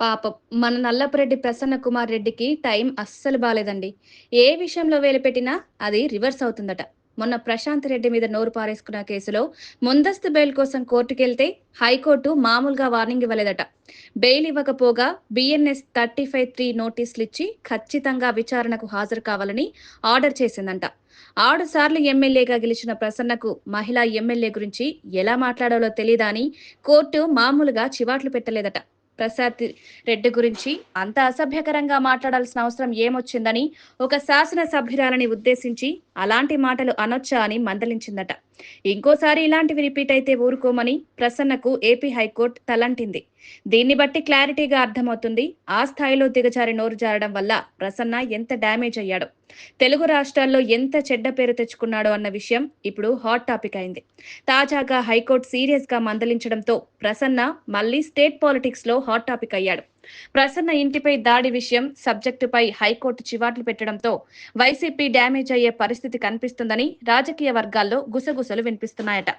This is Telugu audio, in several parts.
పాపం మన నల్లపురెడ్డి ప్రసన్న కుమార్ రెడ్డికి టైం అస్సలు బాలేదండి. ఏ విషయంలో వేలు పెట్టినా అది రివర్స్ అవుతుందట. మొన్న ప్రశాంత్ రెడ్డి మీద నోరు పారేసుకున్న కేసులో ముందస్తు బెయిల్ కోసం కోర్టుకెళ్తే హైకోర్టు మామూలుగా వార్నింగ్ ఇవ్వలేదట. బెయిల్ ఇవ్వకపోగా బిఎన్ఎస్ థర్టీ ఫైవ్ త్రీ నోటీసులు ఇచ్చి ఖచ్చితంగా విచారణకు హాజరు కావాలని ఆర్డర్ చేసిందంట. ఆరు సార్లు ఎమ్మెల్యేగా గెలిచిన ప్రసన్నకు మహిళా ఎమ్మెల్యే గురించి ఎలా మాట్లాడాలో తెలియదా అని కోర్టు మామూలుగా చివాట్లు పెట్టలేదట. ప్రసాద్ రెడ్డి గురించి అంత అసభ్యకరంగా మాట్లాడాల్సిన అవసరం ఏమొచ్చిందని ఒక శాసన సభ్యురాలని ఉద్దేశించి అలాంటి మాటలు అనొచ్చా అని మందలించిందట. ఇంకోసారి ఇలాంటివి రిపీట్ అయితే ఊరుకోమని ప్రసన్నకు ఏపీ హైకోర్టు తలంటింది. దీన్ని బట్టి క్లారిటీగా అర్థమవుతుంది ఆ స్థాయిలో దిగజారి నోరు జారడం వల్ల ప్రసన్న ఎంత డ్యామేజ్ అయ్యాడో. తెలుగు రాష్ట్రాల్లో ఎంత చెడ్డ పేరు తెచ్చుకున్నాడో అన్న విషయం ఇప్పుడు హాట్ టాపిక్ అయింది. తాజాగా హైకోర్టు సీరియస్గా మందలించడంతో ప్రసన్న మళ్ళీ స్టేట్ పాలిటిక్స్లో హాట్ టాపిక్ అయ్యాడు. ప్రసన్న ఇంటిపై దాడి విషయం సబ్జెక్టుపై హైకోర్టు చివాట్లు పెట్టడంతో వైసీపీ డ్యామేజ్ అయ్యే పరిస్థితి కనిపిస్తుందని రాజకీయ వర్గాల్లో గుసగుసలు వినిపిస్తున్నాయట.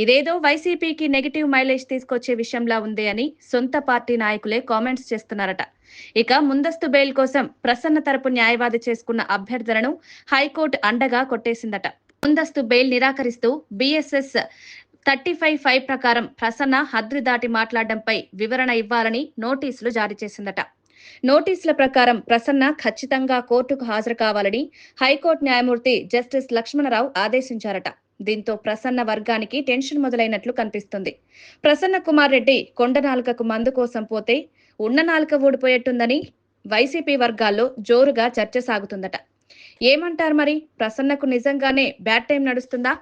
ఇదేదో వైసీపీకి నెగిటివ్ మైలేజ్ తీసుకొచ్చే విషయంలా ఉంది అని సొంత పార్టీ నాయకులే కామెంట్స్ చేస్తున్నారట. ఇక ముందస్తు బెయిల్ కోసం ప్రసన్న తరపు న్యాయవాది చేసుకున్న అభ్యర్థనను హైకోర్టు అండగా కొట్టేసిందట. ముందస్తు బెయిల్ నిరాకరిస్తూ బిఎస్ఎస్ థర్టీ ఫైవ్ ఫైవ్ ప్రకారం ప్రసన్న హద్రి దాటి మాట్లాడడంపై వివరణ ఇవ్వాలని నోటీసులు జారీ చేసిందట. నోటీసుల ప్రకారం ప్రసన్న ఖచ్చితంగా కోర్టుకు హాజరు కావాలని హైకోర్టు న్యాయమూర్తి జస్టిస్ లక్ష్మణరావు ఆదేశించారట. దీంతో ప్రసన్న వర్గానికి టెన్షన్ మొదలైనట్లు కనిపిస్తుంది. ప్రసన్న కుమార్ రెడ్డి కొండ నాలుకకు మందు కోసం పోతే ఉన్న నాలుక ఊడిపోయేట్టుందని వైసీపీ వర్గాల్లో జోరుగా చర్చ సాగుతుందట. ఏమంటారు మరి? ప్రసన్నకు నిజంగానే బ్యాడ్ టైం నడుస్తుందా?